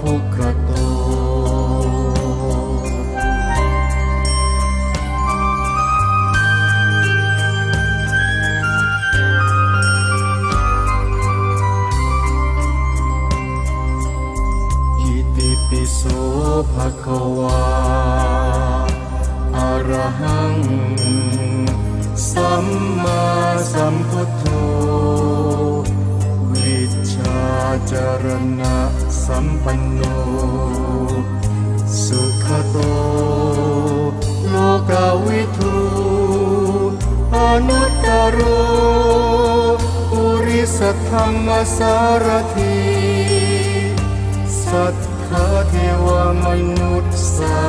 ภุกระโตอิติปิโสภะคะวาอะระหัง สัมมาสัมพุทโธวิชชา จารณะสัมปันโน สุขโต โลกาวิทูอนุตตโรปุริสธรรมสารถีสัทธาเทวมนุษย์สา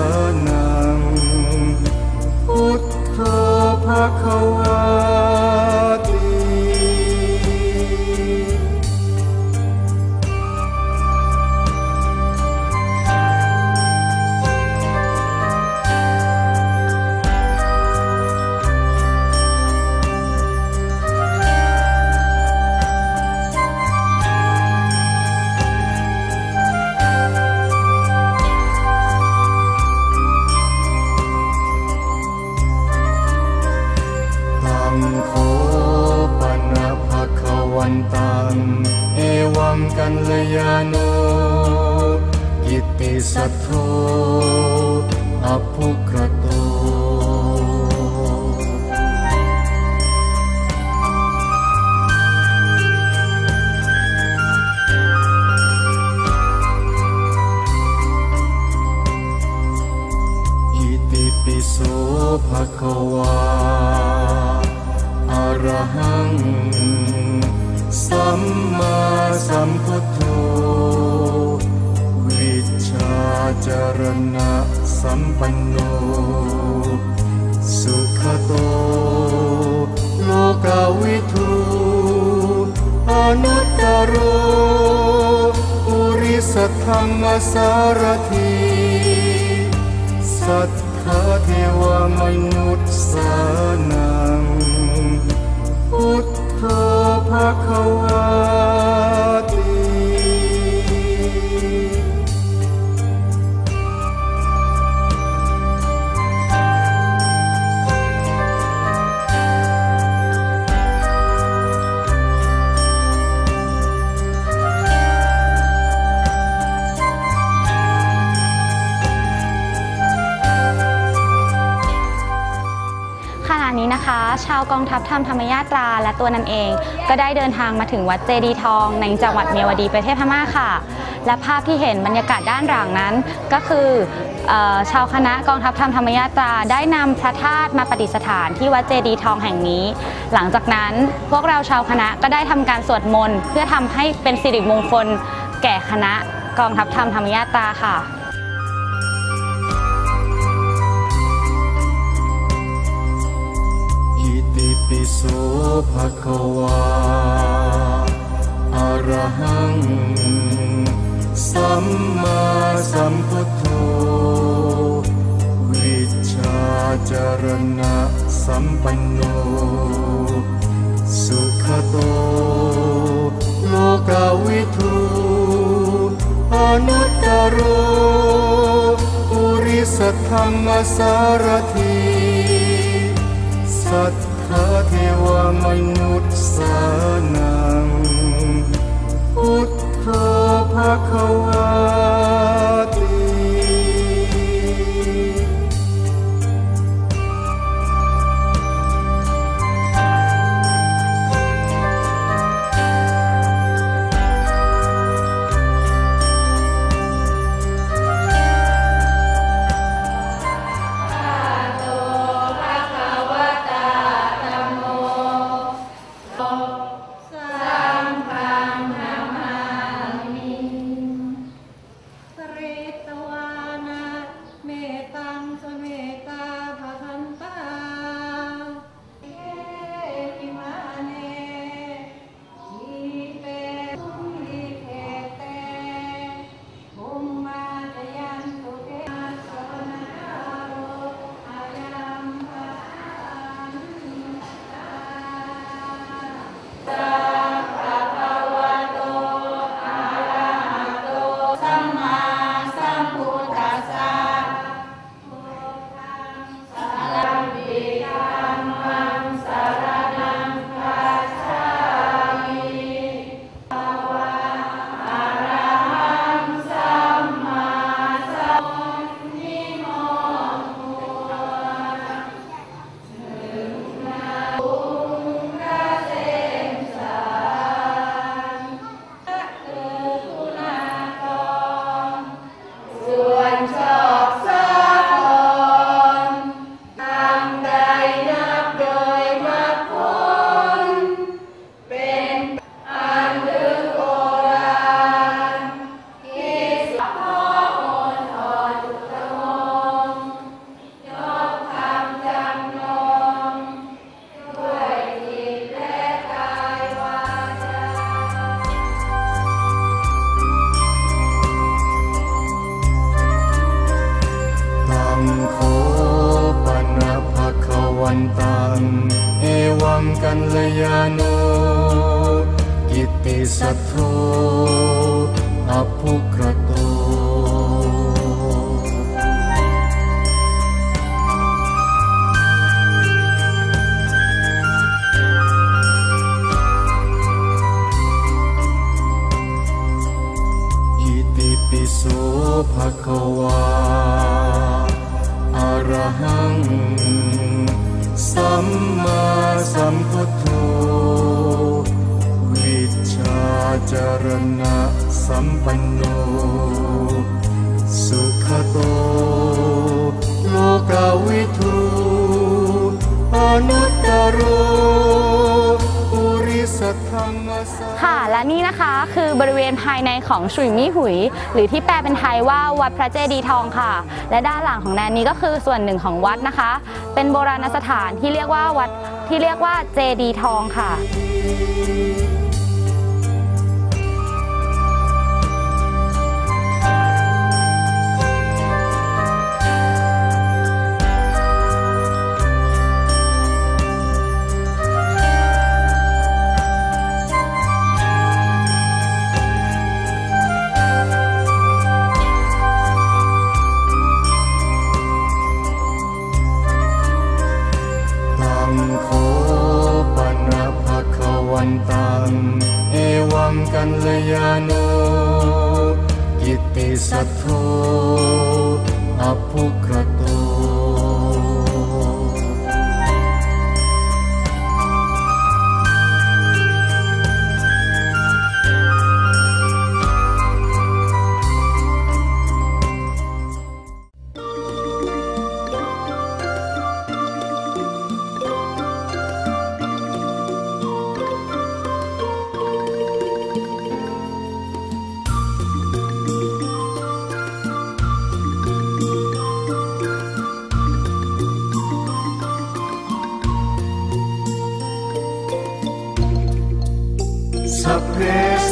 นังพุทโธภะควาต มมาสัมพุทโธวิชาจรณะสัมปันโน สุขโต โลกาวิทูอนุตตโรปุริสธรรมสารถีสัทธาเทวมนุษย์สานังพุทโธ ภะคะวา ชาวกองทัพธรรมธรรมยาตรา และตัวนันเอง ก็ได้เดินทางมาถึงวัดเจดีทอง ในจังหวัดเมียวดีประเทศพม่าค่ะ และภาพที่เห็นบรรยากาศด้านหลังนั้น ก็คือชาวคณะกองทัพธรรมธรรมยาตราได้นำพระธาตุมาประดิษฐานที่วัดเจดีทองแห่งนี้ หลังจากนั้นพวกเราชาวคณะก็ได้ทำการสวดมนต์เพื่อทำให้เป็นสิริมงคล แก่คณะกองทัพธรรมธรรมยาตราค่ะ ปิโสภะคะวาอะระหัง สัมมาสัมพุทโธ วิชชาจารณะสัมปันโน สุขโต โลกาวิทูอนุตตโรปุริสธรรมสารถีสั พระเทวมนุษย์สานัง พุทธภควา วันตัง เอวังกันลยานุกิติสัทโธอัพพุกระโตปิโสภะคะวาอะระหัง สัมมาสัมพุทโธวิชชาจารณะสัมปันโน สุขโต โลกาวิทูอนุตตโร ค่ะ และนี่นะคะคือบริเวณภายในของชุยมี่หุย หรือที่แปลเป็นไทยว่าวัดพระเจดีย์ทองค่ะ และด้านหลังของแนนนี้ก็คือส่วนหนึ่งของวัดนะคะ เป็นโบราณสถานที่เรียกว่าวัดที่เรียกว่าเจดีย์ทองค่ะ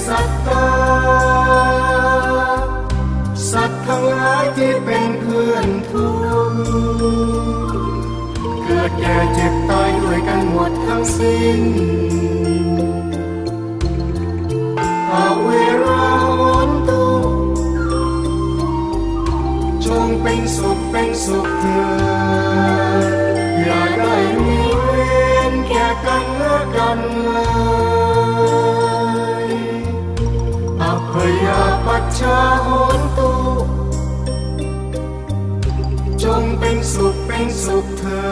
สัตตา สัตว์ทั้งหลายที่เป็นเพื่อนทุกข์เกิดแก่เจ็บตายด้วยกันหมดทั้งสิ้นอาเวราโหนตุจงเป็นสุขเป็นสุขเถิดอย่าได้มีเวรแก่กันและกันเลย ชาโหนตุจงเป็นสุขเป็นสุขเถิ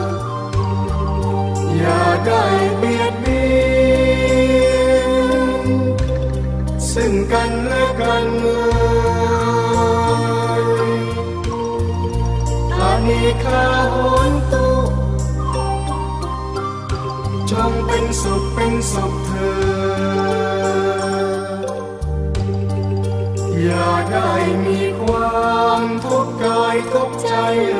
ดอย่าได้เบียดเบียนซึ่งกันและกันเลยอานิคาโหนตุจงเป็นสุขเป็นสุขเถิด อย่าได้มีความทุกข์กายทุกข์ใจเล